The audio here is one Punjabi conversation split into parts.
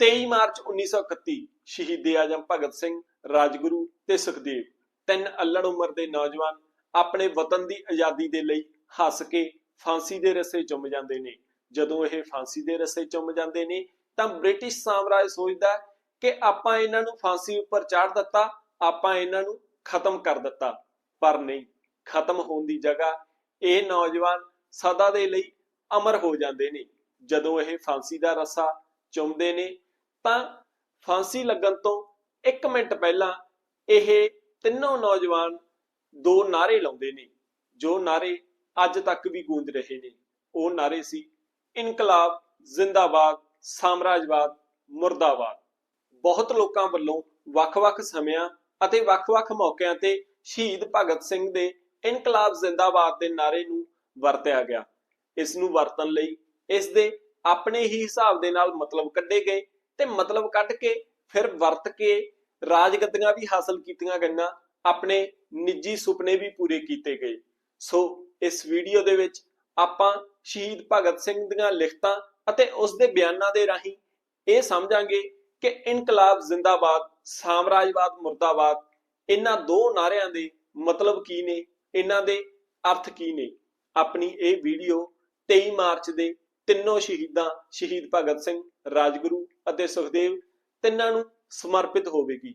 23 ਮਾਰਚ 1931 ਸ਼ਹੀਦੇ ਆਜਮ ਭਗਤ ਸਿੰਘ, ਰਾਜਗੁਰੂ ਤੇ ਸੁਖਦੇਵ, ਤਿੰਨ ਅਲੜ ਉਮਰ ਦੇ ਨੌਜਵਾਨ ਆਪਣੇ ਵਤਨ ਦੀ ਆਜ਼ਾਦੀ ਦੇ ਲਈ ਹੱਸ ਕੇ ਫਾਂਸੀ ਦੇ ਰਸੇ ਚੁੰਮ ਜਾਂਦੇ ਨੇ। ਜਦੋਂ ਇਹ ਫਾਂਸੀ ਦੇ ਰਸੇ ਚੁੰਮ ਜਾਂਦੇ ਨੇ, ਤਾਂ ਬ੍ਰਿਟਿਸ਼ ਸਾਮਰਾਜ ਸੋਚਦਾ ਕਿ ਆਪਾਂ ਇਹਨਾਂ ਨੂੰ ਫਾਂਸੀ ਉੱਪਰ ਚਾੜ ਦਿੱਤਾ, ਆਪਾਂ ਇਹਨਾਂ ਨੂੰ ਖਤਮ ਕਰ ਦਿੱਤਾ। ਪਰ ਨਹੀਂ, ਖਤਮ ਹੋਣ ਦੀ ਜਗ੍ਹਾ ਇਹ ਨੌਜਵਾਨ ਸਦਾ ਦੇ ਲਈ ਅਮਰ ਹੋ ਜਾਂਦੇ ਨੇ। ਜਦੋਂ ਇਹ ਫਾਂਸੀ ਦਾ ਰਸਾ ਚੁੰਮਦੇ ਨੇ ਤਾਂ ਫਾਂਸੀ ਲੱਗਣ ਤੋਂ 1 ਮਿੰਟ ਪਹਿਲਾਂ ਇਹ ਤਿੰਨੋਂ ਨੌਜਵਾਨ ਦੋ ਨਾਰੇ ਲਾਉਂਦੇ ਨੇ, ਜੋ ਨਾਰੇ ਅੱਜ ਤੱਕ ਵੀ ਗੂੰਜ ਰਹੇ ਨੇ। ਉਹ ਨਾਰੇ ਸੀ ਇਨਕਲਾਬ, ਜ਼ਿੰਦਾਬਾਦ, ਸਾਮਰਾਜਵਾਦ, ਮੁਰਦਾਬਾਦ। ਬਹੁਤ ਲੋਕਾਂ ਵੱਲੋਂ ਵੱਖ-ਵੱਖ ਸਮਿਆਂ ਅਤੇ ਵੱਖ-ਵੱਖ ਮੌਕਿਆਂ ਤੇ ਸ਼ਹੀਦ ਭਗਤ ਸਿੰਘ ਦੇ ਇਨਕਲਾਬ ਜ਼ਿੰਦਾਬਾਦ ਦੇ ਨਾਰੇ ਨੂੰ ਵਰਤਿਆ ਗਿਆ। ਇਸ ਨੂੰ ਵਰਤਣ ਲਈ ਇਸ ਦੇ ਆਪਣੇ ਹੀ ਹਿਸਾਬ ਦੇ ਨਾਲ ਮਤਲਬ ਕੱਢੇ ਗਏ। ਤੇ ਮਤਲਬ ਕੱਢ ਕੇ, ਫਿਰ ਵਰਤ ਕੇ, ਰਾਜਗੱਦੀਆਂ ਵੀ ਹਾਸਲ ਕੀਤੀਆਂ ਗਈਆਂ, ਆਪਣੇ ਨਿੱਜੀ ਸੁਪਨੇ ਵੀ ਪੂਰੇ ਕੀਤੇ ਗਏ। ਸੋ ਇਸ ਵੀਡੀਓ ਦੇ ਵਿੱਚ ਆਪਾਂ ਸ਼ਹੀਦ ਭਗਤ ਸਿੰਘ ਦੀਆਂ ਲਿਖਤਾਂ ਅਤੇ ਉਸ ਦੇ ਬਿਆਨਾਂ ਦੇ ਰਾਹੀਂ ਇਹ ਸਮਝਾਂਗੇ ਕਿ ਇਨਕਲਾਬ ਜ਼ਿੰਦਾਬਾਦ, ਸਾਮਰਾਜਵਾਦ ਮੁਰਦਾਬਾਦ, ਇਹਨਾਂ ਦੋ ਨਾਰਿਆਂ ਦੇ ਮਤਲਬ ਕੀ ਨੇ, ਇਹਨਾਂ ਦੇ ਅਰਥ ਕੀ ਨੇ। ਆਪਣੀ ਇਹ ਵੀਡੀਓ 23 ਮਾਰਚ ਦੇ ਤਿੰਨੋ ਸ਼ਹੀਦਾਂ ਸ਼ਹੀਦ ਭਗਤ ਸਿੰਘ ਰਾਜਗੁਰੂ ਅਤੇ ਸੁਖਦੇਵ ਤਿੰਨਾਂ ਨੂੰ ਸਮਰਪਿਤ ਹੋਵੇਗੀ।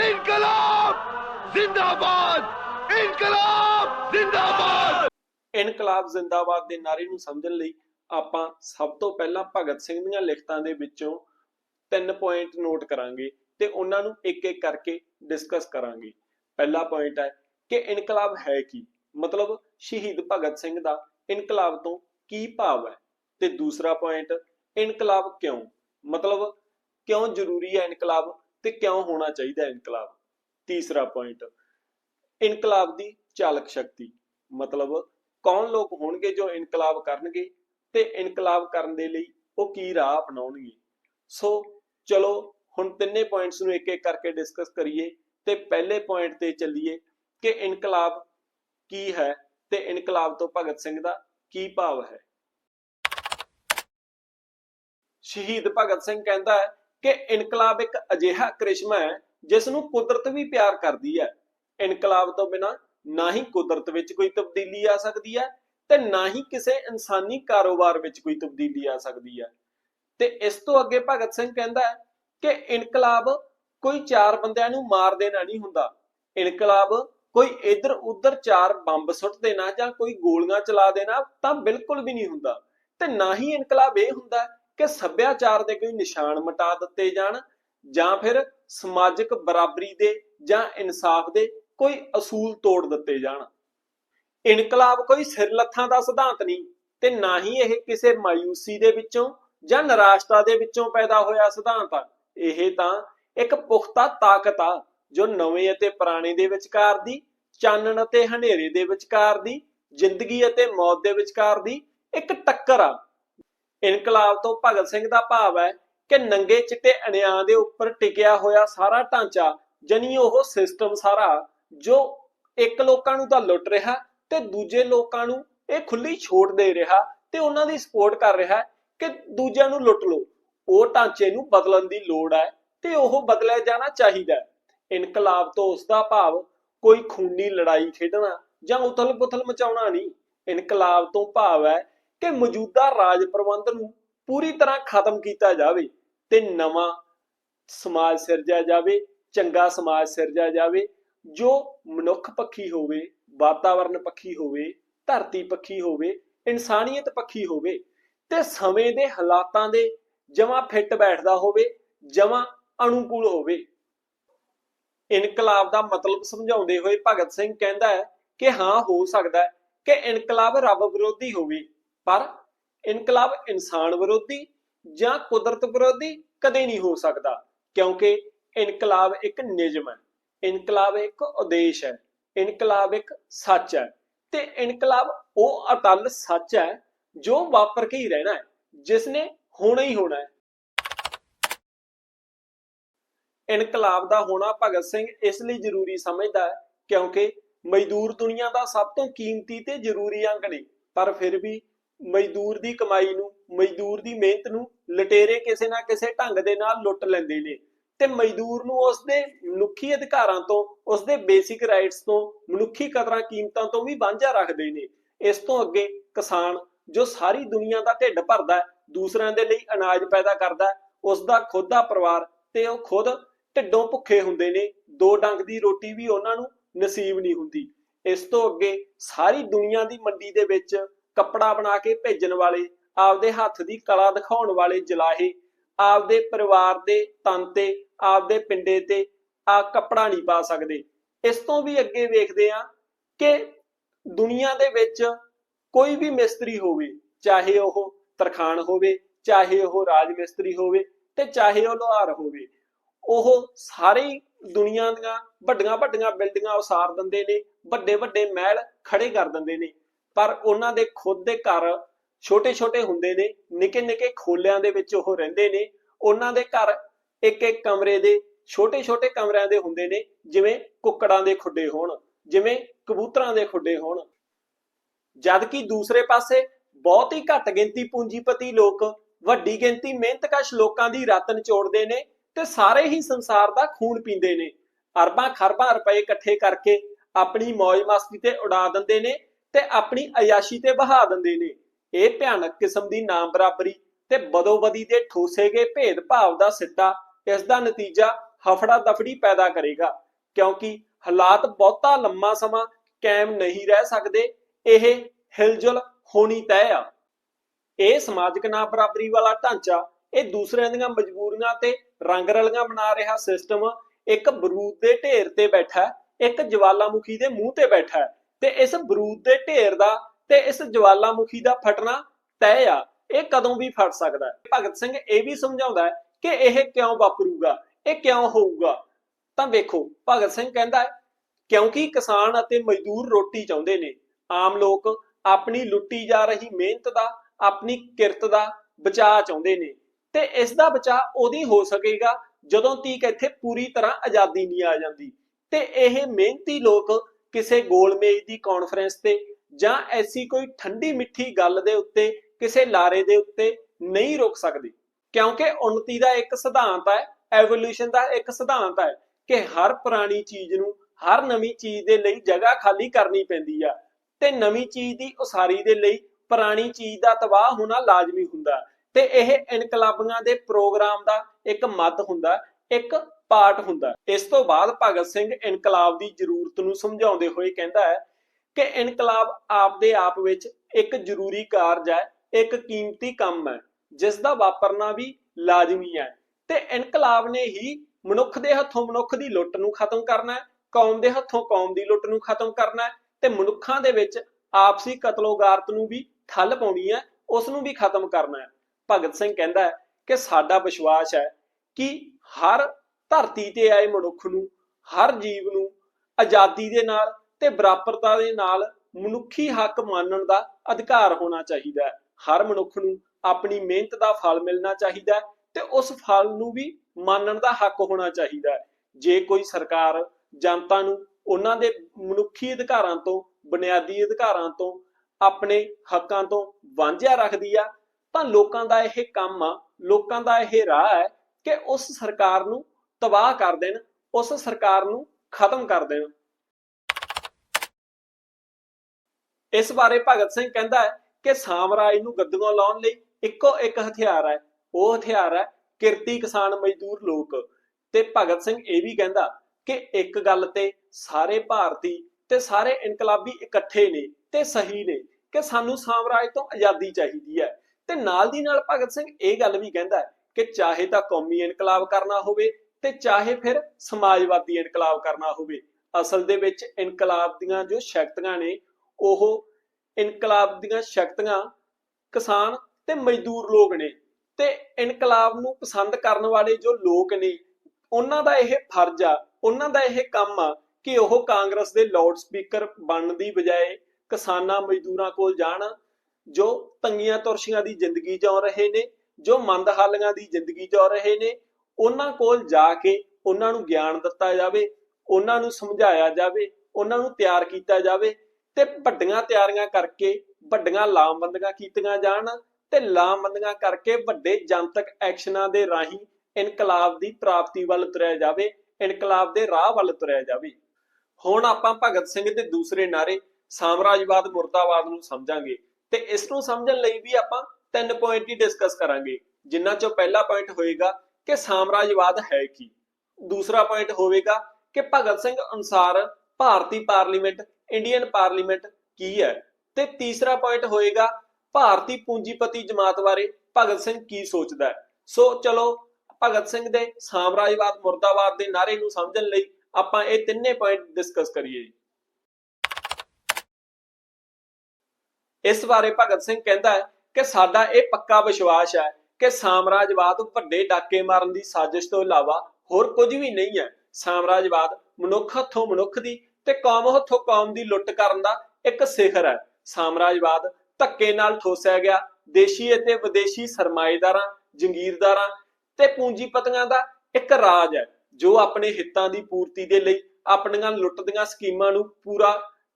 ਇਨਕਲਾਬ ਜ਼ਿੰਦਾਬਾਦ! ਇਨਕਲਾਬ ਜ਼ਿੰਦਾਬਾਦ! ਇਨਕਲਾਬ ਜ਼ਿੰਦਾਬਾਦ ਦੇ ਨਾਰੇ ਨੂੰ ਸਮਝਣ ਲਈ ਆਪਾਂ ਸਭ ਤੋਂ ਪਹਿਲਾਂ ਭਗਤ ਸਿੰਘ ਦੀਆਂ ਲਿਖਤਾਂ ਦੇ ਵਿੱਚੋਂ ਤਿੰਨ ਪੁਆਇੰਟ ਨੋਟ ਕਰਾਂਗੇ ਤੇ ਉਹਨਾਂ ਨੂੰ ਇੱਕ ਇੱਕ ਕਰਕੇ ਡਿਸਕਸ ਕਰਾਂਗੇ। ਪਹਿਲਾ ਪੁਆਇੰਟ ਹੈ ਕਿ ਇਨਕਲਾਬ ਹੈ ਕੀ? ਮਤਲਬ ਸ਼ਹੀਦ ਭਗਤ ਸਿੰਘ ਦਾ ਇਨਕਲਾਬ ਤੋਂ ਕੀ ਭਾਵ ਹੈ? ਤੇ ਦੂਸਰਾ ਪੁਆਇੰਟ ਇਨਕਲਾਬ ਕਿਉਂ? ਮਤਲਬ ਕਿਉਂ ਜ਼ਰੂਰੀ ਹੈ ਇਨਕਲਾਬ ਤੇ ਕਿਉਂ ਹੋਣਾ ਚਾਹੀਦਾ ਹੈ ਇਨਕਲਾਬ? ਤੀਸਰਾ ਪੁਆਇੰਟ ਇਨਕਲਾਬ ਦੀ ਚਾਲਕ ਸ਼ਕਤੀ। ਮਤਲਬ ਕੌਣ ਲੋਕ ਹੋਣਗੇ ਜੋ ਇਨਕਲਾਬ ਕਰਨਗੇ ਤੇ ਇਨਕਲਾਬ ਕਰਨ ਦੇ ਲਈ ਉਹ ਕੀ ਰਾਹ ਅਪਣਾਉਣਗੇ? ਸੋ ਚਲੋ ਹੁਣ ਤਿੰਨੇ ਪੁਆਇੰਟਸ ਨੂੰ ਇੱਕ ਇੱਕ ਕਰਕੇ ਡਿਸਕਸ ਕਰੀਏ ਤੇ ਪਹਿਲੇ ਪੁਆਇੰਟ ਤੇ ਚੱਲੀਏ। ਕਿ ਇਨਕਲਾਬ ਕੀ ਹੈ ਤੇ ਇਨਕਲਾਬ ਤੋਂ ਭਗਤ ਸਿੰਘ ਦਾ ਕੀ ਭਾਵ ਹੈ? ਸ਼ਹੀਦ ਭਗਤ ਸਿੰਘ ਕਹਿੰਦਾ ਹੈ ਕਿ ਇਨਕਲਾਬ ਇੱਕ ਅਜਿਹਾ ਕ੍ਰਿਸ਼ਮਾ ਹੈ ਜਿਸ ਨੂੰ ਕੁਦਰਤ ਵੀ ਪਿਆਰ ਕਰਦੀ ਹੈ। ਇਨਕਲਾਬ ਤੋਂ ਬਿਨਾ ਨਾ ਹੀ ਕੁਦਰਤ ਵਿੱਚ ਕੋਈ ਤਬਦੀਲੀ ਆ ਸਕਦੀ ਹੈ ਤੇ ਨਾ ਹੀ ਕਿਸੇ ਇਨਸਾਨੀ ਕਾਰੋਬਾਰ ਵਿੱਚ ਕੋਈ ਤਬਦੀਲੀ ਆ ਸਕਦੀ ਹੈ। ਤੇ ਇਸ ਤੋਂ ਅੱਗੇ ਭਗਤ ਸਿੰਘ ਕਹਿੰਦਾ ਹੈ ਕਿ ਇਨਕਲਾਬ ਕੋਈ ਚਾਰ ਬੰਦਿਆਂ ਨੂੰ ਮਾਰ ਦੇਣਾ ਨਹੀਂ ਹੁੰਦਾ। ਇਨਕਲਾਬ ਕੋਈ ਇਧਰ ਉਧਰ ਚਾਰ ਬੰਬ ਸੁੱਟ ਦੇਣਾ ਜਾਂ ਕੋਈ ਗੋਲੀਆਂ ਚਲਾ ਦੇਣਾ ਤਾਂ ਬਿਲਕੁਲ ਵੀ ਨਹੀਂ ਹੁੰਦਾ। ਤੇ ਨਾ ਹੀ ਇਨਕਲਾਬ ਇਹ ਹੁੰਦਾ ਕਿ ਸੱਭਿਆਚਾਰ ਦੇ ਕੋਈ ਨਿਸ਼ਾਨ ਮਿਟਾ ਦਿੱਤੇ ਜਾਣ ਜਾਂ ਫਿਰ ਸਮਾਜਿਕ ਬਰਾਬਰੀ ਦੇ ਜਾਂ ਇਨਸਾਫ ਦੇ ਕੋਈ ਅਸੂਲ ਤੋੜ ਦਿੱਤੇ ਜਾਣ। ਇਨਕਲਾਬ ਕੋਈ ਸਿਰ ਲੱਥਾਂ ਦਾ ਸਿਧਾਂਤ ਨਹੀਂ ਤੇ ਨਾ ਹੀ ਇਹ ਕਿਸੇ ਮਾਇੂਸੀ ਦੇ ਵਿੱਚੋਂ ਜਾਂ ਨਿਰਾਸ਼ਤਾ ਦੇ ਵਿੱਚੋਂ ਪੈਦਾ ਹੋਇਆ ਸਿਧਾਂਤ ਆ। ਇਹ ਤਾਂ ਇੱਕ ਪੁਖਤਾ ਤਾਕਤ ਆ ਜੋ ਨਵੇਂ ਅਤੇ ਪੁਰਾਣੇ ਦੇ ਵਿਚਕਾਰ ਦੀ, ਚਾਨਣ ਅਤੇ ਹਨੇਰੇ ਦੇ ਵਿਚਕਾਰ ਦੀ, ਜ਼ਿੰਦਗੀ ਅਤੇ ਮੌਤ ਦੇ ਵਿਚਕਾਰ ਦੀ ਇੱਕ ਟੱਕਰ ਆ। ਇਨਕਲਾਬ ਤੋਂ ਭਗਤ ਸਿੰਘ ਦਾ ਭਾਵ ਹੈ ਕਿ ਨੰਗੇ ਚਿੱਟੇ ਅਨਿਆਂ ਦੇ ਉੱਪਰ ਟਿਕਿਆ ਹੋਇਆ ਸਾਰਾ ਢਾਂਚਾ ਜਨੀ ਉਹ ਸਿਸਟਮ ਸਾਰਾ, ਜੋ ਇੱਕ ਲੋਕਾਂ ਨੂੰ ਤਾਂ ਲੁੱਟ ਰਿਹਾ ਤੇ ਦੂਜੇ ਲੋਕਾਂ ਨੂੰ ਇਹ ਖੁੱਲੀ ਛੋਟ ਦੇ ਰਿਹਾ ਤੇ ਉਹਨਾਂ ਦੀ ਸਪੋਰਟ ਕਰ ਰਿਹਾ ਕਿ ਦੂਜਿਆਂ ਨੂੰ ਲੁੱਟ ਲਓ। ਉਹ ਢਾਂਚੇ ਨੂੰ ਬਦਲਣ ਦੀ ਲੋੜ ਹੈ ਤੇ ਉਹ ਬਦਲਿਆ ਜਾਣਾ ਚਾਹੀਦਾ ਹੈ। ਇਨਕਲਾਬ ਤੋਂ ਉਸ ਦਾ ਭਾਵ ਕੋਈ ਖੂਨੀ ਲੜਾਈ ਖੇਡਣਾ ਜਾਂ ਉਥਲ-ਪੁਥਲ ਮਚਾਉਣਾ ਨਹੀਂ। ਇਨਕਲਾਬ ਤੋਂ ਭਾਵ ਹੈ ਕਿ ਮੌਜੂਦਾ ਰਾਜ ਪ੍ਰਬੰਧ ਨੂੰ ਪੂਰੀ ਤਰ੍ਹਾਂ ਖਤਮ ਕੀਤਾ ਜਾਵੇ ਤੇ ਨਵਾਂ ਸਮਾਜ ਸਿਰਜਿਆ ਜਾਵੇ, ਚੰਗਾ ਸਮਾਜ ਸਿਰਜਿਆ ਜਾਵੇ, ਜੋ ਮਨੁੱਖ ਪੱਖੀ ਹੋਵੇ ਵਾਤਾਵਰਣ ਪੱਖੀ ਹੋਵੇ, ਧਰਤੀ ਪੱਖੀ ਹੋਵੇ, ਇਨਸਾਨੀਅਤ ਪੱਖੀ ਹੋਵੇ, ਤੇ ਸਮੇਂ ਦੇ ਹਾਲਾਤਾਂ ਦੇ ਜਮਾ ਫਿੱਟ ਬੈਠਦਾ ਹੋਵੇ, ਜਮਾ ਅਨੁਕੂਲ ਹੋਵੇ। ਇਨਕਲਾਬ ਦਾ ਮਤਲਬ ਸਮਝਾਉਂਦੇ ਹੋਏ ਭਗਤ ਸਿੰਘ ਕਹਿੰਦਾ ਹੈ ਕਿ ਹਾਂ, ਹੋ ਸਕਦਾ ਹੈ ਕਿ ਇਨਕਲਾਬ ਰੱਬ ਵਿਰੋਧੀ ਹੋਵੇ, ਪਰ ਇਨਕਲਾਬ ਇਨਸਾਨ ਵਿਰੋਧੀ ਜਾਂ ਕੁਦਰਤ ਵਿਰੋਧੀ ਕਦੇ ਨਹੀਂ ਹੋ ਸਕਦਾ, ਕਿਉਂਕਿ ਇਨਕਲਾਬ ਇੱਕ ਨਿਯਮ ਹੈ, ਇਨਕਲਾਬ ਇੱਕ ਉਦੇਸ਼ ਹੈ, ਇਨਕਲਾਬ ਇੱਕ ਸੱਚ ਹੈ ਤੇ ਇਨਕਲਾਬ ਉਹ ਅਟਲ ਸੱਚ ਹੈ ਜੋ ਵਾਪਰ ਕੇ ਹੀ ਰਹਿਣਾ ਹੈ, ਜਿਸ ਨੇ ਹੋਣਾ ਹੀ ਹੋਣਾ ਹੈ। ਇਨਕਲਾਬ ਦਾ ਹੋਣਾ ਭਗਤ ਸਿੰਘ ਇਸ ਲਈ ਜ਼ਰੂਰੀ ਸਮਝਦਾ ਹੈ ਕਿਉਂਕਿ ਮਜ਼ਦੂਰ ਦੁਨੀਆ ਦਾ ਸਭ ਤੋਂ ਕੀਮਤੀ ਤੇ ਜ਼ਰੂਰੀ ਅੰਗ ਨੇ। ਪਰ ਫਿਰ ਵੀ ਮਜ਼ਦੂਰ ਦੀ ਕਮਾਈ ਨੂੰ ਮਜ਼ਦੂਰ ਦੀ ਮਿਹਨਤ ਨੂੰ ਲਟੇਰੇ ਕਿਸੇ ਨਾ ਕਿਸੇ ਢੰਗ ਦੇ ਨਾਲ ਲੁੱਟ ਲੈਂਦੇ ਨੇ ਤੇ ਮਜ਼ਦੂਰ ਨੂੰ ਉਸਦੇ ਮਨੁੱਖੀ ਅਧਿਕਾਰਾਂ ਤੋਂ ਉਸਦੇ ਬੇਸਿਕ ਰਾਈਟਸ ਤੋਂ ਮਨੁੱਖੀ ਕਦਰਾਂ ਕੀਮਤਾਂ ਤੋਂ ਵੀ ਵਾਂਝਾ ਰੱਖਦੇ ਨੇ। ਇਸ ਤੋਂ ਅੱਗੇ ਕਿਸਾਨ ਜੋ ਸਾਰੀ ਦੁਨੀਆ ਦਾ ਢਿੱਡ ਭਰਦਾ ਦੂਸਰਿਆਂ ਦੇ ਲਈ ਅਨਾਜ ਪੈਦਾ ਕਰਦਾ ਹੈ, ਉਸ ਦਾ ਖੁਦ ਦਾ ਪਰਿਵਾਰ ਤੇ ਉਹ ਖੁਦ ਢਿੱਡੋਂ ਭੁੱਖੇ ਹੁੰਦੇ ਨੇ, ਦੋ ਡੰਗ ਦੀ ਰੋਟੀ ਵੀ ਉਹਨਾਂ ਨੂੰ ਨਸੀਬ ਨਹੀਂ ਹੁੰਦੀ। ਇਸ ਤੋਂ ਅੱਗੇ ਸਾਰੀ ਦੁਨੀਆ ਦੀ ਮੰਡੀ ਦੇ ਵਿੱਚ ਕੱਪੜਾ ਬਣਾ ਕੇ ਭੇਜਣ ਵਾਲੇ, ਆਪਦੇ ਹੱਥ ਦੀ ਕਲਾ ਦਿਖਾਉਣ ਵਾਲੇ ਜਲਾਹੇ, ਆਪਦੇ ਪਰਿਵਾਰ ਦੇ ਤਨ ਤੇ, ਆਪਦੇ ਪਿੰਡੇ ਤੇ ਆ ਕੱਪੜਾ ਨਹੀਂ ਪਾ ਸਕਦੇ। ਇਸ ਤੋਂ ਵੀ ਅੱਗੇ ਵੇਖਦੇ ਆ ਕਿ ਦੁਨੀਆ ਦੇ ਵਿੱਚ ਕੋਈ ਵੀ ਮਿਸਤਰੀ ਹੋਵੇ, ਚਾਹੇ ਉਹ ਤਰਖਾਣ ਹੋਵੇ, ਚਾਹੇ ਉਹ ਰਾਜ ਮਿਸਤਰੀ ਹੋਵੇ ਤੇ ਚਾਹੇ ਉਹ ਲੋਹਾਰ ਹੋਵੇ ਉਹ ਸਾਰੀ ਹੀ ਦੁਨੀਆ ਦੀਆਂ ਵੱਡੀਆਂ ਵੱਡੀਆਂ ਬਿਲਡਿੰਗਾਂ ਉਸਾਰ ਦਿੰਦੇ ਨੇ, ਵੱਡੇ ਵੱਡੇ ਮਹਿਲ ਖੜੇ ਕਰ ਦਿੰਦੇ ਨੇ। ਪਰ ਉਹਨਾਂ ਦੇ ਖੁਦ ਦੇ ਘਰ ਛੋਟੇ ਛੋਟੇ ਹੁੰਦੇ ਨੇ, ਨਿੱਕੇ ਨਿੱਕੇ ਖੋਲਿਆਂ ਦੇ ਵਿੱਚ ਉਹ ਰਹਿੰਦੇ ਨੇ। ਉਹਨਾਂ ਦੇ ਘਰ ਇੱਕ ਇੱਕ ਕਮਰੇ ਦੇ ਛੋਟੇ ਛੋਟੇ ਕਮਰਿਆਂ ਦੇ ਹੁੰਦੇ ਨੇ, ਜਿਵੇਂ ਕੁੱਕੜਾਂ ਦੇ ਖੁੱਡੇ ਹੋਣ, ਜਿਵੇਂ ਕਬੂਤਰਾਂ ਦੇ ਖੁੱਡੇ ਹੋਣ। ਜਦ ਕਿ ਦੂਸਰੇ ਪਾਸੇ ਬਹੁਤ ਹੀ ਘੱਟ ਗਿਣਤੀ ਪੂੰਜੀਪਤੀ ਲੋਕ, ਵੱਡੀ ਗਿਣਤੀ ਮਿਹਨਤਕਸ਼ ਲੋਕਾਂ ਦੀ ਰਤ ਨਿਚੋੜਦੇ ਨੇ ਤੇ ਸਾਰੇ ਹੀ ਸੰਸਾਰ ਦਾ ਖੂਨ ਪੀਂਦੇ ਨੇ। ਅਰਬਾਂ ਖਰਬਾਂ ਰੁਪਏ ਇਕੱਠੇ ਕਰਕੇ ਆਪਣੀ ਮौज ਮਸਤੀ ਤੇ ਉਡਾ ਦਿੰਦੇ ਨੇ ਤੇ ਆਪਣੀ ਅਯਾਸ਼ੀ ਤੇ ਬਹਾ ਦਿੰਦੇ ਨੇ। ਇਹ ਭਿਆਨਕ ਕਿਸਮ ਦੀ ਨਾਮ ਬਰਾਬਰੀ ਤੇ ਬਦੋਬਦੀ ਦੇ ਠੋਸੇ ਭੇਦਭਾਵ ਦਾ ਸਿੱਟਾ ਇਸ ਦਾ ਨਤੀਜਾ ਹਫੜਾ ਦਫੜੀ ਪੈਦਾ ਕਰੇਗਾ। ਕਿਉਂਕਿ ਹਾਲਾਤ ਬਹੁਤਾ ਲੰਮਾ ਸਮਾਂ ਕਾਇਮ ਨਹੀਂ ਰਹਿ ਸਕਦੇ, ਇਹ ਹਿਲਜੁਲ ਹੋਣੀ ਤੈਅ ਆ। ਇਹ ਸਮਾਜਿਕ ਨਾ ਬਰਾਬਰੀ ਵਾਲਾ ਢਾਂਚਾ ਇਹ ਦੂਸਰਿਆਂ ਦੀਆਂ ਮਜਬੂਰੀਆਂ ਤੇ ਰੰਗ ਰਲੀਆਂ ਬਣਾ ਰਿਹਾ ਸਿਸਟਮ ਇੱਕ ਬਰੂਦ ਦੇ ਢੇਰ ਤੇ ਬੈਠਾ ਇੱਕ ਜਵਾਲਾਮੁਖੀ ਦੇ ਮੂੰਹ ਤੇ ਬੈਠਾ ਤੇ ਇਸ ਬਰੂਦ ਦੇ ਢੇਰ ਦਾ ਤੇ ਇਸ ਜਵਾਲਾਮੁਖੀ ਦਾ ਫਟਣਾ ਤੈਅ ਆ, ਇਹ ਕਦੋਂ ਵੀ ਫਟ ਸਕਦਾ ਹੈ। ਭਗਤ ਸਿੰਘ ਇਹ ਵੀ ਸਮਝਾਉਂਦਾ ਹੈ ਕਿ ਇਹ ਕਿਉਂ ਵਾਪਰੂਗਾ, ਇਹ ਕਿਉਂ ਹੋਊਗਾ? ਤਾਂ ਵੇਖੋ, ਭਗਤ ਸਿੰਘ ਕਹਿੰਦਾ ਹੈ, ਕਿਉਂਕਿ ਕਿਸਾਨ ਅਤੇ ਮਜ਼ਦੂਰ ਰੋਟੀ ਚਾਹੁੰਦੇ ਨੇ, ਆਮ ਲੋਕ ਆਪਣੀ ਲੁੱਟੀ ਜਾ ਰਹੀ ਮਿਹਨਤ ਦਾ, ਆਪਣੀ ਕਿਰਤ ਦਾ ਬਚਾਅ ਚਾਹੁੰਦੇ ਨੇ। ਤੇ ਇਸ ਦਾ ਬਚਾਅ ਉਦੋਂ ਹੋ ਸਕੇਗਾ ਜਦੋਂ ਤੀਕ ਇੱਥੇ ਪੂਰੀ ਤਰ੍ਹਾਂ ਆਜ਼ਾਦੀ ਨਹੀਂ ਆ ਜਾਂਦੀ। ਤੇ ਇਹ ਮਿਹਨਤੀ ਲੋਕ ਕਿਸੇ ਗੋਲ ਮੇਜ਼ ਦੀ ਕਾਨਫਰੰਸ ਤੇ ਜਾਂ ਐਸੀ ਕੋਈ ਠੰਡੀ ਮਿੱਠੀ ਗੱਲ ਦੇ ਉੱਤੇ, ਕਿਸੇ ਲਾਰੇ ਦੇ ਉੱਤੇ ਨਹੀਂ ਰੁਕ ਸਕਦੇ। ਕਿਉਂਕਿ ਉન્નਤੀ ਦਾ ਇੱਕ ਸਿਧਾਂਤ ਹੈ ਐਵੋਲੂਸ਼ਨ ਦਾ ਇੱਕ ਸਿਧਾਂਤ ਹੈ ਕਿ ਹਰ ਪੁਰਾਣੀ ਚੀਜ਼ ਨੂੰ ਹਰ ਨਵੀਂ ਚੀਜ਼ ਦੇ ਲਈ ਜਗ੍ਹਾ ਖਾਲੀ ਕਰਨੀ ਪੈਂਦੀ ਆ। ਤੇ ਨਵੀਂ ਚੀਜ਼ ਦੀ ਉਸਾਰੀ ਦੇ ਲਈ ਪੁਰਾਣੀ ਚੀਜ਼ ਦਾ ਤਬਾਹ ਹੋਣਾ ਲਾਜ਼ਮੀ ਹੁੰਦਾ। ਤੇ ਇਹ ਇਨਕਲਾਬੀਆਂ ਦੇ ਪ੍ਰੋਗਰਾਮ ਦਾ ਇੱਕ ਮੱਧ ਹੁੰਦਾ, ਇੱਕ ਪਾਰਟ ਹੁੰਦਾ। ਇਸ ਤੋਂ ਬਾਅਦ ਭਗਤ ਸਿੰਘ ਇਨਕਲਾਬ ਦੀ ਜ਼ਰੂਰਤ ਨੂੰ ਸਮਝਾਉਂਦੇ ਹੋਏ ਕਹਿੰਦਾ ਹੈ ਕਿ ਇਨਕਲਾਬ ਆਪਦੇ ਆਪ ਵਿੱਚ ਇੱਕ ਜ਼ਰੂਰੀ ਕਾਰਜ ਹੈ, ਇੱਕ ਕੀਮਤੀ ਕੰਮ ਹੈ ਜਿਸ ਦਾ ਵਾਪਰਨਾ ਵੀ ਲਾਜ਼ਮੀ ਹੈ। ਤੇ ਇਨਕਲਾਬ ਨੇ ਹੀ ਮਨੁੱਖ ਦੇ ਹੱਥੋਂ ਮਨੁੱਖ ਦੀ ਲੁੱਟ ਨੂੰ ਖਤਮ ਕਰਨਾ ਹੈ, ਕੌਮ ਦੇ ਹੱਥੋਂ ਕੌਮ ਦੀ ਲੁੱਟ ਨੂੰ ਖਤਮ ਕਰਨਾ ਹੈ ਤੇ ਮਨੁੱਖਾਂ ਦੇ ਵਿੱਚ ਆਪਸੀ ਕਤਲੋਗਾਰਤ ਨੂੰ ਵੀ ਠੱਲ ਪਾਉਣੀ ਹੈ ਉਸ ਨੂੰ ਵੀ ਖਤਮ ਕਰਨਾ ਹੈ। ਭਗਤ ਸਿੰਘ ਕਹਿੰਦਾ ਹੈ ਕਿ ਸਾਡਾ ਵਿਸ਼ਵਾਸ ਹੈ ਕਿ ਹਰ ਧਰਤੀ ਤੇ ਆਏ ਮਨੁੱਖ ਨੂੰ, ਹਰ ਜੀਵ ਨੂੰ ਆਜ਼ਾਦੀ ਦੇ ਨਾਲ ਤੇ ਬਰਾਬਰਤਾ ਦੇ ਨਾਲ ਮਨੁੱਖੀ ਹੱਕ ਮੰਨਣ ਦਾ ਅਧਿਕਾਰ ਹੋਣਾ ਚਾਹੀਦਾ ਹੈ। ਹਰ ਮਨੁੱਖ ਨੂੰ ਆਪਣੀ ਮਿਹਨਤ ਦਾ ਫਲ ਮਿਲਣਾ ਚਾਹੀਦਾ ਹੈ ਤੇ ਉਸ ਫਲ ਨੂੰ ਵੀ ਮੰਨਣ ਦਾ ਹੱਕ ਹੋਣਾ ਚਾਹੀਦਾ ਹੈ। ਜੇ ਕੋਈ ਸਰਕਾਰ ਜਨਤਾ ਨੂੰ ਉਹਨਾਂ ਦੇ ਮਨੁੱਖੀ ਅਧਿਕਾਰਾਂ ਤੋਂ, ਬੁਨਿਆਦੀ ਅਧਿਕਾਰਾਂ ਤੋਂ, ਆਪਣੇ ਹੱਕਾਂ ਤੋਂ ਵਾਂਝਿਆ ਰੱਖਦੀ ਆ ਤਾਂ ਲੋਕਾਂ ਦਾ ਇਹ ਕੰਮ ਆ, ਲੋਕਾਂ ਦਾ ਇਹ ਰਾਹ ਹੈ ਕਿ ਉਸ ਸਰਕਾਰ ਨੂੰ ਤਬਾਹ ਕਰ ਦੇਣ, ਉਸ ਸਰਕਾਰ ਨੂੰ ਖਤਮ ਕਰ ਦੇਣ। ਇਸ ਬਾਰੇ ਭਗਤ ਸਿੰਘ ਕਹਿੰਦਾ ਹੈ ਕਿ ਸਾਮਰਾਜ ਨੂੰ ਗੱਦੀਆਂ ਲਾਉਣ ਲਈ ਇੱਕੋ ਇੱਕ ਹਥਿਆਰ ਹੈ, ਉਹ ਹਥਿਆਰ ਹੈ ਕਿਰਤੀ ਕਿਸਾਨ ਮਜ਼ਦੂਰ ਲੋਕ। ਤੇ ਭਗਤ ਸਿੰਘ ਇਹ ਵੀ ਕਹਿੰਦਾ ਕਿ ਇੱਕ ਗੱਲ ਤੇ ਸਾਰੇ ਭਾਰਤੀ ਤੇ ਸਾਰੇ ਇਨਕਲਾਬੀ ਇਕੱਠੇ ਨੇ ਤੇ ਸਹੀ ਨੇ ਕਿ ਸਾਨੂੰ ਸਾਮਰਾਜ ਤੋਂ ਆਜ਼ਾਦੀ ਚਾਹੀਦੀ ਹੈ। ਤੇ ਨਾਲ ਦੀ ਨਾਲ ਭਗਤ ਸਿੰਘ ਇਹ ਗੱਲ ਵੀ ਕਹਿੰਦਾ ਹੈ ਕਿ ਚਾਹੇ ਤਾਂ ਕੌਮੀ ਇਨਕਲਾਬ ਕਰਨਾ ਹੋਵੇ ਤੇ ਚਾਹੇ ਫਿਰ ਸਮਾਜਵਾਦੀ ਇਨਕਲਾਬ ਕਰਨਾ ਹੋਵੇ, ਅਸਲ ਦੇ ਵਿੱਚ ਇਨਕਲਾਬ ਦੀਆਂ ਜੋ ਸ਼ਕਤੀਆਂ ਨੇ, ਉਹ ਇਨਕਲਾਬ ਦੀਆਂ ਸ਼ਕਤੀਆਂ ਕਿਸਾਨ ਤੇ ਮਜ਼ਦੂਰ ਲੋਕ ਨੇ ਤੇ ਇਨਕਲਾਬ ਨੂੰ ਪਸੰਦ ਕਰਨ ਵਾਲੇ ਜੋ ਲੋਕ ਨੇ, ਉਹਨਾਂ ਦਾ ਇਹ ਫਰਜ਼ ਆ, ਉਹਨਾਂ ਦਾ ਇਹ ਕੰਮ ਆ ਕਿ ਉਹ ਕਾਂਗਰਸ ਦੇ ਲਾਊਡ ਸਪੀਕਰ ਬਣਨ ਦੀ ਬਜਾਏ ਕਿਸਾਨਾਂ ਮਜ਼ਦੂਰਾਂ ਕੋਲ ਜਾਣ ਜੋ ਤੰਗੀਆਂ ਤੁਰਸ਼ੀਆਂ ਦੀ ਜ਼ਿੰਦਗੀ ਜਿਉ ਰਹੇ ਨੇ, ਜੋ ਮੰਦਹਾਲੀਆਂ ਦੀ ਜ਼ਿੰਦਗੀ ਜਿਉ ਰਹੇ ਨੇ, ਉਹਨਾਂ ਕੋਲ ਜਾ ਕੇ ਉਹਨਾਂ ਨੂੰ ਗਿਆਨ ਦਿੱਤਾ ਜਾਵੇ, ਉਹਨਾਂ ਨੂੰ ਸਮਝਾਇਆ ਜਾਵੇ, ਉਹਨਾਂ ਨੂੰ ਤਿਆਰ ਕੀਤਾ ਜਾਵੇ ਤੇ ਵੱਡੀਆਂ ਤਿਆਰੀਆਂ ਕਰਕੇ ਵੱਡੀਆਂ ਲਾਮਬੰਦੀਆਂ ਕੀਤੀਆਂ ਜਾਣ ਤੇ ਲਾਮਬੰਦੀਆਂ ਕਰਕੇ ਵੱਡੇ ਜਨਤਕ ਐਕਸ਼ਨਾਂ ਦੇ ਰਾਹੀਂ ਇਨਕਲਾਬ ਦੀ ਪ੍ਰਾਪਤੀ ਵੱਲ ਤੁਰਿਆ ਜਾਵੇ, ਇਨਕਲਾਬ ਦੇ ਰਾਹ ਵੱਲ ਤੁਰਿਆ ਜਾਵੇ। ਹੁਣ ਆਪਾਂ ਭਗਤ ਸਿੰਘ ਦੇ ਦੂਸਰੇ ਨਾਰੇ ਸਾਮਰਾਜਵਾਦ ਮੁਰਦਾਬਾਦ ਨੂੰ ਸਮਝਾਂਗੇ। ਤੇ ਇਸ ਨੂੰ ਸਮਝਣ ਲਈ ਵੀ ਆਪਾਂ ਤਿੰਨ ਪੁਆਇੰਟ ਹੀ ਡਿਸਕਸ ਕਰਾਂਗੇ ਜਿਨ੍ਹਾਂ ਚੋਂ ਪਹਿਲਾ ਪੁਆਇੰਟ ਹੋਏਗਾ ਕਿ ਸਾਮਰਾਜਵਾਦ ਹੈ ਕੀ। ਦੂਸਰਾ ਪੁਆਇੰਟ ਹੋਵੇਗਾ ਕਿ ਭਗਤ ਸਿੰਘ ਅਨੁਸਾਰ ਭਾਰਤੀ ਪਾਰਲੀਮੈਂਟ ਇੰਡੀਅਨ ਪਾਰਲੀਮੈਂਟ ਕੀ ਹੈ। ਤੇ ਤੀਸਰਾ ਪੁਆਇੰਟ ਹੋਏਗਾ ਭਾਰਤੀ ਪੂੰਜੀਪਤੀ ਜਮਾਤ ਬਾਰੇ ਭਗਤ ਸਿੰਘ ਕੀ ਸੋਚਦਾ ਹੈ। ਸੋ ਚਲੋ, ਭਗਤ ਸਿੰਘ ਦੇ ਸਾਮਰਾਜਵਾਦ, ਮੁਰਦਾਬਾਦ ਦੇ ਨਾਰੇ ਨੂੰ ਸਮਝਣ ਲਈ ਆਪਾਂ ਇਹ ਤਿੰਨੇ ਪੁਆਇੰਟ ਡਿਸਕਸ ਕਰੀਏ ਇਸ ਬਾਰੇ ਭਗਤ ਸਿੰਘ ਕਹਿੰਦਾ ਹੈ ਕਿ ਸਾਡਾ ਇਹ ਪੱਕਾ ਵਿਸ਼ਵਾਸ ਹੈ ਕਿ ਸਾਮਰਾਜਵਾਦ ਵੱਡੇ ਡਾਕੇ ਮਾਰਨ ਦੀ ਸਾਜ਼ਿਸ਼ ਤੋਂ ਇਲਾਵਾ ਹੋਰ ਕੁਝ ਵੀ ਨਹੀਂ ਹੈ। ਸਾਮਰਾਜਵਾਦ ਮਨੁੱਖ ਹੱਥੋਂ ਮਨੁੱਖ ਦੀ ਤੇ ਕੌਮ ਹੱਥੋਂ ਕੌਮ ਦੀ ਲੁੱਟ ਕਰਨ ਦਾ ਇੱਕ ਸਿਖਰ ਹੈ। ਸਾਮਰਾਜਵਾਦ ਧੱਕੇ ਨਾਲ ਠੋਸਿਆ ਗਿਆ। ਦੇਸ਼ੀ ਅਤੇ ਵਿਦੇਸ਼ੀ ਸਰਮਾਏਦਾਰਾਂ, ਜੰਗੀਰਦਾਰਾਂ ਤੇ ਪੂੰਜੀਪਤੀਆਂ ਦਾ ਇੱਕ ਰਾਜ ਹੈ, ਜੋ ਆਪਣੇ ਹਿੱਤਾਂ ਦੀ ਪੂਰਤੀ ਦੇ ਲਈ, ਆਪਣੀਆਂ ਲੁੱਟ ਦੀਆਂ ਸਕੀਮਾਂ ਨੂੰ ਪੂਰਾ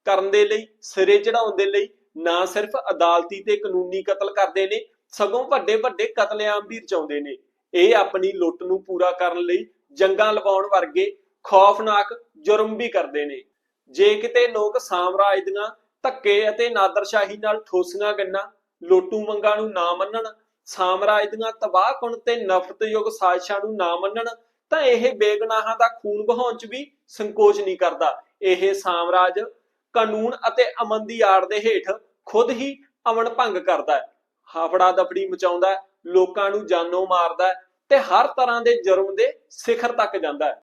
ਕਰਨ ਦੇ ਲਈ, ਸਿਰੇ ਚੜਾਉਣ ਦੇ ਲਈ ਨਾ ਸਿਰਫ ਅਦਾਲਤੀ ਤੇ ਕਾਨੂੰਨੀ ਕਤਲ ਕਰਦੇ ਨੇ, ਸਗੋਂ ਵੱਡੇ ਵੱਡੇ ਕਤਲੇਆਮ ਵੀ ਰਚਾਉਂਦੇ ਨੇ। ਇਹ ਆਪਣੀ ਲੁੱਟ ਨੂੰ ਪੂਰਾ ਕਰਨ ਲਈ ਜੰਗਾਂ ਲਵਾਉਣ ਵਰਗੇ ਖੌਫਨਾਕ ਜੁਰਮ ਵੀ ਕਰਦੇ ਨੇ। ਜੇ ਕਿਤੇ ਲੋਕ ਸਾਮਰਾਜ ਦੀਆਂ ਧੱਕੇ ਅਤੇ ਨਾਦਰਸ਼ਾਹੀ ਨਾਲ ਠੋਸੀਆਂ ਗੰਨਾਂ, ਲੋਟੂ ਮੰਗਾਂ ਨੂੰ ਨਾ ਮੰਨਣ, ਸਾਮਰਾਜ ਦੀਆਂ ਤਬਾਹਕੁਨ ਤੇ ਨਫ਼ਰਤਯੋਗ ਸਾਜ਼ਿਸ਼ਾਂ ਨੂੰ ਨਾ ਮੰਨਣ, ਤਾਂ ਇਹ ਬੇਗੁਨਾਹਾਂ ਦਾ ਖੂਨ ਵਹਾਉਣ 'ਚ ਵੀ ਸੰਕੋਚ ਨਹੀਂ ਕਰਦਾ। ਇਹ ਸਾਮਰਾਜ ਕਾਨੂੰਨ ਅਤੇ ਅਮਨ ਦੀ ਆੜ ਦੇ ਹੇਠ ਖੁਦ ਹੀ ਅਮਨ ਭੰਗ ਕਰਦਾ ਹੈ। ਹਾਫੜਾ ਦਫੜੀ ਮਚਾਉਂਦਾ ਹੈ, ਲੋਕਾਂ ਨੂੰ ਜਾਨੋਂ ਮਾਰਦਾ ਹੈ ਤੇ ਹਰ ਤਰ੍ਹਾਂ ਦੇ ਜੁਰਮ ਦੇ ਸਿਖਰ ਤੱਕ ਜਾਂਦਾ ਹੈ।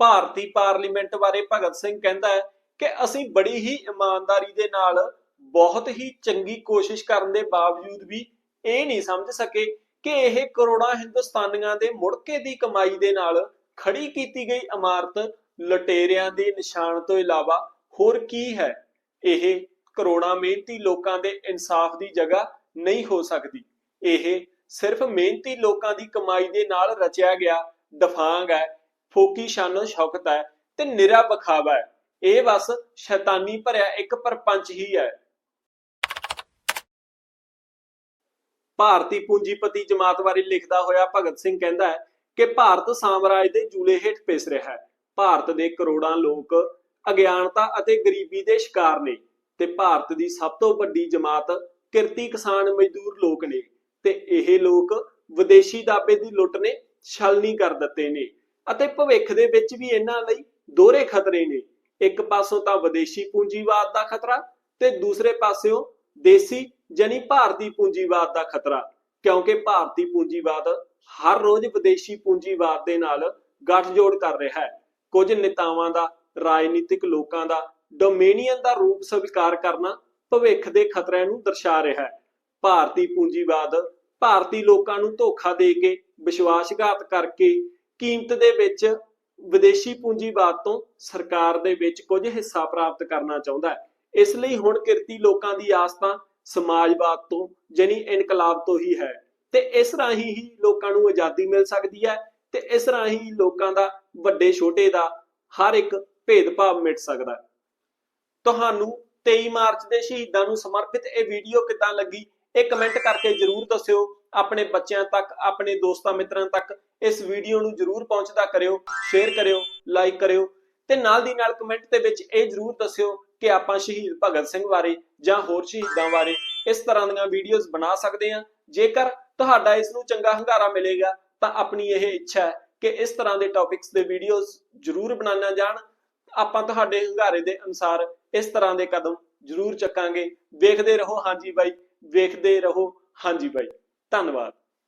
ਭਾਰਤੀ ਪਾਰਲੀਮੈਂਟ ਬਾਰੇ ਭਗਤ ਸਿੰਘ ਕਹਿੰਦਾ ਹੈ ਕਿ ਅਸੀਂ ਬੜੀ ਹੀ ਇਮਾਨਦਾਰੀ ਦੇ ਨਾਲ ਬਹੁਤ ਹੀ ਚੰਗੀ ਕੋਸ਼ਿਸ਼ ਕਰਨ ਦੇ ਬਾਵਜੂਦ ਵੀ ਇਹ ਨਹੀਂ ਸਮਝ ਸਕੇ ਕਿ ਇਹ ਕਰੋੜਾਂ ਹਿੰਦੁਸਤਾਨੀਆਂ ਦੇ ਮੁੜਕੇ ਦੀ ਕਮਾਈ ਦੇ ਨਾਲ ਖੜੀ ਕੀਤੀ ਗਈ ਇਮਾਰਤ ਲਟੇਰਿਆਂ ਦੇ ਨਿਸ਼ਾਨ ਤੋਂ ਇਲਾਵਾ ਹੋਰ ਕੀ ਹੈ? ਇਹ ਕਰੋੜਾਂ ਮਿਹਨਤੀ ਲੋਕਾਂ ਦੇ ਇਨਸਾਫ ਦੀ ਜਗ੍ਹਾ ਨਹੀਂ ਹੋ ਸਕਦੀ। ਇਹ ਸਿਰਫ ਮਿਹਨਤੀ ਲੋਕਾਂ ਦੀ ਕਮਾਈ ਦੇ ਨਾਲ ਰਚਿਆ ਗਿਆ ਦਫਾਂਗ ਹੈ, ਫੋਕੀ ਸ਼ਾਨੋ ਸ਼ੌਕਤ ਹੈ ਤੇ ਨਿਰਾ ਵਿਖਾਵਾ ਹੈ। ਇਹ ਬਸ ਸ਼ੈਤਾਨੀ ਭਰਿਆ ਇੱਕ ਪਰਪੰਚ ਹੀ ਹੈ। ਭਾਰਤੀ ਪੂੰਜੀਪਤੀ ਜਮਾਤ ਬਾਰੇ ਲਿਖਦਾ ਹੋਇਆ ਭਗਤ ਸਿੰਘ ਕਹਿੰਦਾ ਹੈ ਕਿ ਭਾਰਤ ਸਾਮਰਾਜ ਦੇ ਜੂਲੇ ਹੇਠ ਪਿਸ ਰਿਹਾ ਹੈ। ਭਾਰਤ ਦੇ ਕਰੋੜਾਂ ਲੋਕ ਅਗਿਆਨਤਾ ਅਤੇ ਗਰੀਬੀ ਦੇ ਸ਼ਿਕਾਰ ਨੇ ਤੇ ਭਾਰਤ ਦੀ ਸਭ ਤੋਂ ਵੱਡੀ ਜਮਾਤ ਕਿਰਤੀ ਕਿਸਾਨ ਮਜ਼ਦੂਰ ਲੋਕ ਨੇ ਤੇ ਇਹ ਲੋਕ ਵਿਦੇਸ਼ੀ ਦਾਬੇ ਦੀ ਲੁੱਟ ਨੇ ਛਲਨੀ ਕਰ ਦਿੱਤੇ ਨੇ ਅਤੇ ਭਵਿੱਖ ਦੇ ਵਿੱਚ ਵੀ ਇਹਨਾਂ ਲਈ ਦੋਹਰੇ ਖਤਰੇ ਨੇ। ਇੱਕ ਪਾਸੋਂ ਤਾਂ ਵਿਦੇਸ਼ੀ ਪੂੰਜੀਵਾਦ ਦਾ ਖਤਰਾ ਤੇ ਦੂਸਰੇ ਪਾਸਿਓਂ ਦੇਸੀ ਜਾਨੀ ਭਾਰਤੀ ਪੂੰਜੀਵਾਦ ਦਾ ਖਤਰਾ, ਕਿਉਂਕਿ ਭਾਰਤੀ ਪੂੰਜੀਵਾਦ ਹਰ ਰੋਜ਼ ਵਿਦੇਸ਼ੀ ਪੂੰਜੀਵਾਦ ਦੇ ਨਾਲ ਗੱਠਜੋੜ ਕਰ ਰਿਹਾ ਹੈ। ਕੁਝ ਨੇਤਾਵਾਂ ਦਾ, ਰਾਜਨੀਤਿਕ ਲੋਕਾਂ ਦਾ, ਡੋਮੇਨੀਅਨ ਦਾ ਰੂਪ ਸਵੀਕਾਰ ਕਰਨਾ ਭਵਿੱਖ ਦੇ ਖਤਰਿਆਂ ਨੂੰ ਦਰਸਾ ਰਿਹਾ ਹੈ। ਭਾਰਤੀ ਪੂੰਜੀਵਾਦ, ਭਾਰਤੀ ਲੋਕਾਂ ਨੂੰ ਧੋਖਾ ਦੇ ਕੇ ਵਿਸ਼ਵਾਸਘਾਤ ਕਰਕੇ ਕੀਮਤ ਦੇ ਵਿੱਚ ਵਿਦੇਸ਼ੀ ਪੂੰਜੀਵਾਦ ਤੋਂ ਸਰਕਾਰ ਦੇ ਵਿੱਚ ਕੁਝ ਹਿੱਸਾ ਪ੍ਰਾਪਤ ਕਰਨਾ ਚਾਹੁੰਦਾ ਹੈ। ਇਸ ਲਈ ਹੁਣ ਕਿਰਤੀ ਲੋਕਾਂ ਦੀ ਆਸ ਤਾਂ ਸਮਾਜਵਾਦ ਤੋਂ ਜਾਨੀ ਇਨਕਲਾਬ ਤੋਂ ਹੀ ਹੈ। ਤੇ ਇਸ ਰਾਹੀਂ ਹੀ ਲੋਕਾਂ ਨੂੰ ਆਜ਼ਾਦੀ ਮਿਲ ਸਕਦੀ ਹੈ ਤੇ ਇਸ ਰਾਹੀਂ ਲੋਕਾਂ ਦਾ, ਵੱਡੇ ਛੋਟੇ ਦਾ ਹਰ ਇੱਕ ਭੇਦਭਾਵ ਮਿਟ ਸਕਦਾ ਹੈ। ਤੁਹਾਨੂੰ 23 ਮਾਰਚ ਦੇ ਸ਼ਹੀਦਾਂ ਨੂੰ ਸਮਰਪਿਤ ਇਹ ਵੀਡੀਓ ਕਿੱਦਾਂ ਲੱਗੀ, ਇਹ ਕਮੈਂਟ ਕਰਕੇ ਜਰੂਰ ਦੱਸਿਓ। ਆਪਣੇ ਬੱਚਿਆਂ ਤੱਕ, ਆਪਣੇ ਦੋਸਤਾਂ ਮਿੱਤਰਾਂ ਤੱਕ ਇਸ ਵੀਡੀਓ ਨੂੰ ਜਰੂਰ ਪਹੁੰਚਦਾ ਕਰਿਓ ਸ਼ੇਅਰ ਕਰਿਓ ਲਾਈਕ ਕਰਿਓ ਤੇ ਨਾਲ ਦੀ ਨਾਲ ਕਮੈਂਟ ਦੇ ਵਿੱਚ ਇਹ ਜਰੂਰ ਦੱਸਿਓ ਕਿ ਆਪਾਂ ਸ਼ਹੀਦ ਭਗਤ ਸਿੰਘ ਬਾਰੇ ਜਾਂ ਹੋਰ ਸ਼ਹੀਦਾਂ ਬਾਰੇ ਇਸ ਤਰ੍ਹਾਂ ਦੀਆਂ ਵੀਡੀਓਜ਼ ਬਣਾ ਸਕਦੇ ਹਾਂ। ਜੇਕਰ ਤੁਹਾਡਾ ਇਸ ਨੂੰ ਚੰਗਾ ਹੰਗਾਰਾ ਮਿਲੇਗਾ ਤਾਂ ਆਪਣੀ ਇਹ ਇੱਛਾ ਹੈ ਕਿ ਇਸ ਤਰ੍ਹਾਂ ਦੇ ਟੌਪਿਕਸ ਦੇ ਵੀਡੀਓਜ਼ ਜਰੂਰ ਬਣਾਉਣਾ ਜਾਣ। ਆਪਾਂ ਤੁਹਾਡੇ ਹੰਗਾਰੇ ਦੇ ਅਨੁਸਾਰ ਇਸ ਤਰ੍ਹਾਂ ਦੇ ਕਦਮ ਜਰੂਰ ਚੱਕਾਂਗੇ। ਵੇਖਦੇ ਰਹੋ। ਹਾਂਜੀ ਬਾਈ, ਵੇਖਦੇ ਰਹੋ। ਹਾਂਜੀ ਬਾਈ। ਧੰਨਵਾਦ।